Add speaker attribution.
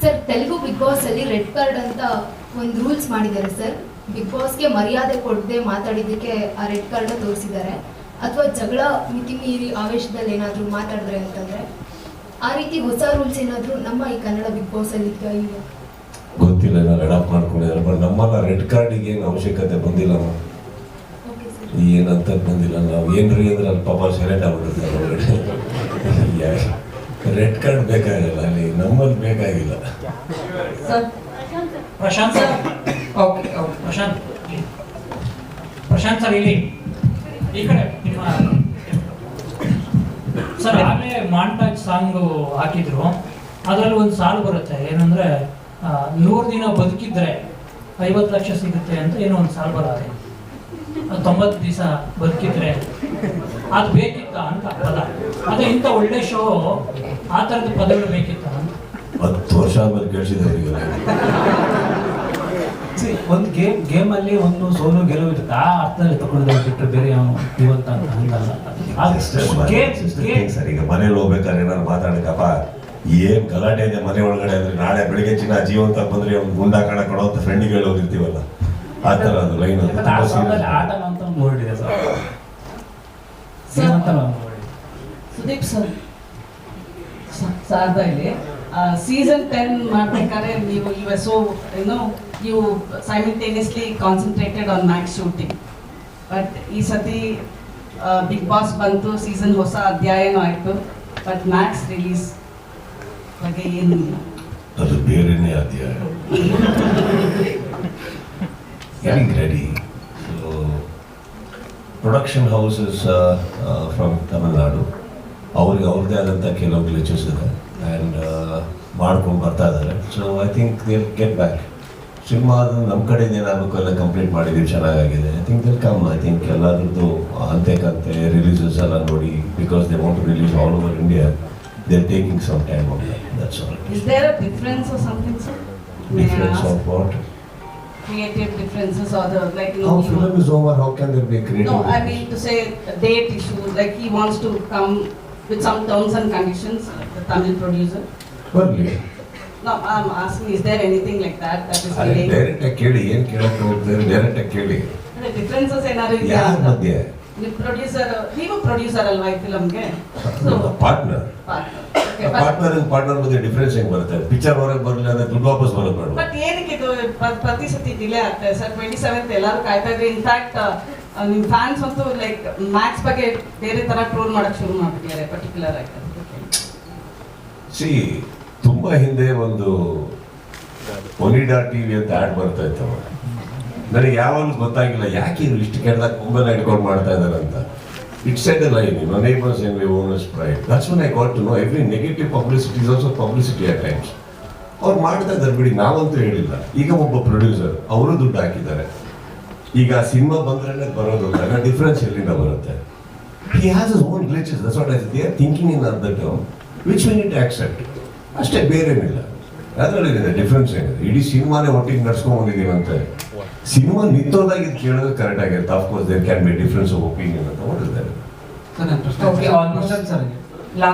Speaker 1: Sir. Telugu big boss ಅಲ್ಲಿ red card ಅಂತ ಒಂದು ರೂಲ್ಸ್ ಮಾಡಿದ್ದಾರೆ ಸರ್. ಬಿಗ್ ಬಾಸ್ಗೆ ಮರ್ಯಾದೆ ಕೊಡದೆ ಮಾತಾಡಿದ್ದಕ್ಕೆ ಆ ರೆಡ್ ಕಾರ್ಡ್ ತೋರಿಸಿದ್ದಾರೆ. ಅಥವಾ ಜಗಳ ಮಿತಿ ಮೀರಿ ಆವೇಶದಲ್ಲಿ ಏನಾದರೂ ಮಾತಾಡಿದ್ರೆ ಅಂತಂದ್ರೆ ಆ ರೀತಿ ಹೊಸ ರೂಲ್ಸ್ ಏನಾದರೂ ನಮ್ಮ ಈ ಕನ್ನಡ ಬಿಗ್ ಬಾಸ್ ಅಲ್ಲಿ
Speaker 2: ಗೊತ್ತಿಲ್ಲ ನಾನು ಅಡಾಪ್ಟ್ ಮಾಡ್ಕೊಂಡಿದ್ದಾರೆ. ಬಟ್ ನಮ್ಮನ್ನ ರೆಡ್ ಕಾರ್ಡಿಗೆ ಏನು ಅವಶ್ಯಕತೆ ಬಂದಿಲ್ಲ
Speaker 1: ಓಕೆ ಸರ್
Speaker 2: ಏನಂತ ಬಂದಿಲ್ಲ. ನಾವು ಏನ್ರಿ ಅಂದ್ರೆ ಅಲ್ಲಿ ಪಾಪ ಸೆಲೆಕ್ಟ್ ರೆಡ್ ಕಾರ್ಡ್ ಬೇಕಾಗಿಲ್ಲ, ಅಲ್ಲಿ ನಮ್ಮಲ್ಲಿ ಬೇಕಾಗಿಲ್ಲ.
Speaker 3: Prashant sir. Okay okay, Prashant. Prashant sir, ಇಲ್ಲಿ. ಈ ಕಡೆ ನಿಮ್ಮ ಸರ್ ಆಗಲೇ ಮಾಂಟಾಜ್ ಸಾಂಗ್ ಹಾಕಿದ್ರು. ಅದರಲ್ಲಿ ಒಂದು ಸಾಲು ಬರುತ್ತೆ. ಏನಂದ್ರೆ ನೂರು ದಿನ ಬದುಕಿದ್ರೆ ಐವತ್ತು ಲಕ್ಷ ಸಿಗುತ್ತೆ ಅಂತ ಏನೋ ಒಂದು ಸಾಲು ಬರುತ್ತೆ. ತೊಂಬತ್ತು ದಿವಸ ಬದುಕಿದ್ರೆ ಅದು ಬೇಕಿತ್ತ ಅಂತ ಪದ. ಅದು ಇಂಥ ಒಳ್ಳೆ ಶೋ ಆ ಥರದ ಪದಗಳು ಬೇಕಿತ್ತ ಅಂತ.
Speaker 2: ಹತ್ತು ವರ್ಷ ಆದ್ಮೇಲೆ ಕೇಳಿಸಿದವರಿಗೆ
Speaker 4: ಒಂದು ಗೇಮ್ ಗೇಮ್ ಅಲ್ಲಿ ಒಂದು ಸೋಲು ಗೆಲುವು ಇರುತ್ತೆ ಆ ಅರ್ಥದಲ್ಲಿ ತಗೊಂಡಿದ್ದಾರೆ ಬಿಟ್ಟರೆ ಬೇರೆ ಅವನು ಇವಂತ ಅಂತ ಹಂಗಲ್ಲ. Game game.
Speaker 2: ಸರ್ ಈಗ ಮನೇಲಿ ಹೋಗ್ಬೇಕಾದ್ರೆ ಏನಾರು ಮಾತಾಡಕಪ್ಪ ಏನ್ ಗಲಾಟೆ ಇದೆ ಮನೆ ಒಳಗಡೆ ಅಂದ್ರೆ ನಾಳೆ ಬೆಳಿಗ್ಗೆ ಚಿನ್ನ ಜೀವಂತ ಬಂದ್ರೆ ಒಂದು ಗುಂಡಾಕಾಣ ಕೊಡೋ ಅಂತ ಫ್ರೆಂಡಿಗೆ ಹೇಳೋಗಿರ್ತೀವಲ್ಲ ಹೋಗಿರ್ತೀವಲ್ಲ? ಆ ಥರ ಅದು ಲೈನ್.
Speaker 4: ಆಟ ಅಂತ ಒಂದು
Speaker 5: ಸುದೀಪ್ ಸರ್ ಶಾರದಾ ಇಲ್ಲಿ. ಸೀಸನ್ ಟೆನ್ ಮಾಡ್ಬೇಕಾದ್ರೆ ನೀವು ಯು ಸೊ ಏನೋ you simultaneously concentrated on Max shooting but ಈ ಸತಿ ಬಿಗ್ ಬಾಸ್ ಬಂತು ಸೀಸನ್ ಹೊಸ ಅಧ್ಯಾಯನೂ ಆಯಿತು. ಬಟ್ ಮ್ಯಾಕ್ಸ್ ರಿಲೀಸ್ ಬಗ್ಗೆ ಏನಿಲ್ಲ.
Speaker 2: ಅದು ಬೇರೆನೇ ಅಧ್ಯಾಯ. production houses from Tamil Nadu from Tamil Nadu, ಅವ್ರಿಗೆ ಅವ್ರದ್ದೇ ಆದಂಥ ಕೆಲವು ಗ್ಲಿಚಸ್ ಇದೆ ಆ್ಯಂಡ್ ಮಾಡ್ಕೊಂಡು ಬರ್ತಾ ಇದ್ದಾರೆ. So I think they get back cinema ಅದು ನಮ್ಮ ಕಡೆಯಿಂದ ಏನಾಗಬೇಕು ಎಲ್ಲ ಕಂಪ್ಲೀಟ್ ಮಾಡಿದ್ದೀವಿ ಚೆನ್ನಾಗಾಗಿದೆ. I think they'll come I think ಎಲ್ಲದ್ರದ್ದು ಅಂತೆ ಕಂತೆ ರಿಲೀಸಸ್ ಎಲ್ಲ ನೋಡಿ because they want to release all over India they
Speaker 5: are taking some time of that's all
Speaker 2: difference of what
Speaker 5: Creative differences are like
Speaker 2: How film is over, how can there be creativity?
Speaker 5: No, I mean to say date issues, like he wants to come with some terms and conditions, the Tamil producer.
Speaker 2: ಬರ್ಲಿ
Speaker 5: No, I'm asking, is there anything like that that is delaying?
Speaker 2: Direct ಆಗಿ ಕೇಳಿ ಏನ್ ಕೇಳಕ್ ಹೋಗ್ತಾರೆ direct ಆಗಿ ಕೇಳಿ
Speaker 5: The differences ಏನಾದ್ರು ಇದೆಯಾ
Speaker 2: ಯಾರ
Speaker 5: ಅಂತ?
Speaker 2: ಮಧ್ಯೆ
Speaker 5: ನೀವು ಪ್ರೊಡ್ಯೂಸರ್ ನೀವು ಪ್ರೊಡ್ಯೂಸರ್ ಅಲ್ವಾ ಈ ಫಿಲಮ್ಗೆ ಸೊ
Speaker 2: ಪಾರ್ಟ್ನರ್ ಪಾರ್ಟ್ನರ್ ಪಾರ್ಟ್ನರ್ ಮಧ್ಯೆ ಡಿಫ್ರೆನ್ಸ್ ಹೆಂಗ್ ಬರುತ್ತೆ ಪಿಕ್ಚರ್ ಹೊರಗೆ ಬರಲಿಲ್ಲ ಅಂದ್ರೆ ದುಡ್ಡು ವಾಪಸ್ ಬರೋದು ಬೇಡ
Speaker 5: ಬಟ್ ಏನಕ್ಕೆ ಇದು ಪ್ರ- ಪ್ರತಿ ಸತಿ ಡಿಲೇ ಆಗ್ತದೆ ಸರ್ ಟ್ವೆಂಟಿ ಸೆವೆಂತ್ ಎಲ್ಲರೂ ಕಾಯ್ತಾ ಇದ್ರೆ ಇನ್ಫ್ಯಾಕ್ಟ್ ನಿಮ್ ಫ್ಯಾನ್ಸ್ ಅಂತೂ ಲೈಕ್ ಮ್ಯಾಕ್ಸ್ ಬಗ್ಗೆ ಬೇರೆ ತರ ಟ್ರೋಲ್ ಮಾಡಕ್ ಶುರು ಮಾಡ್ತಿದ್ದಾರೆ ಪರ್ಟಿಕ್ಯುಲರ್ ಆಗಿ.
Speaker 2: ಸಿ ತುಂಬಾ ಹಿಂದೆ ಒಂದು ಒನಿಡಾ ಟಿವಿ ಅಂತ ಆಡ್ ಬರ್ತಾ ಇತ್ತು ನನಗೆ ಯಾವಾಗಲೂ ಗೊತ್ತಾಗಿಲ್ಲ, ಯಾಕೆ ಇವ್ರು ಇಷ್ಟು ಕೆಟ್ಟದಾಗ ಕುಂಬನ ಇಟ್ಕೊಂಡು ಮಾಡ್ತಾ ಇದ್ದಾರೆ ಅಂತ. It set a line no neighbours we owners pride that's one I got to know every negative publicity is also publicity at times ಅವ್ರು ಮಾಡ್ತಾ ಇದ್ದಾರೆ ಬಿಡಿ ನಾವಂತೂ ಹೇಳಿಲ್ಲ. ಈಗ ಒಬ್ಬ ಪ್ರೊಡ್ಯೂಸರ್ ಅವರು ದುಡ್ಡು ಹಾಕಿದ್ದಾರೆ. ಈಗ ಸಿನಿಮಾ ಬಂದ್ರೆ ಬರೋದು ಡಿಫ್ರೆನ್ಸ್ ಎಲ್ಲಿಂದ ಬರುತ್ತೆ. He has his own glitches that's what I they are thinking in our the term which we need accept ಅಷ್ಟೇ ಬೇರೇನಿಲ್ಲ. ಅದರಲ್ಲಿದೆ ಡಿಫ್ರೆನ್ಸ್ ಏನಿದೆ. ಇಡೀ ಸಿನಿಮಾನೇ ಒಟ್ಟಿಗೆ ನಡ್ಸ್ಕೊಂಡ್ ಬಂದಿದ್ದೀವಿ ಅಂತ ಸಿನಿಮಾ ನಿಂತೋದಾಗಿ ಕೇಳೋದು ಕರೆಕ್ಟ್ ಆಗಿರುತ್ತೆ. Of course there can be difference of opinion ಅಂತ ಹೊಡಿದ್ದಾರೆ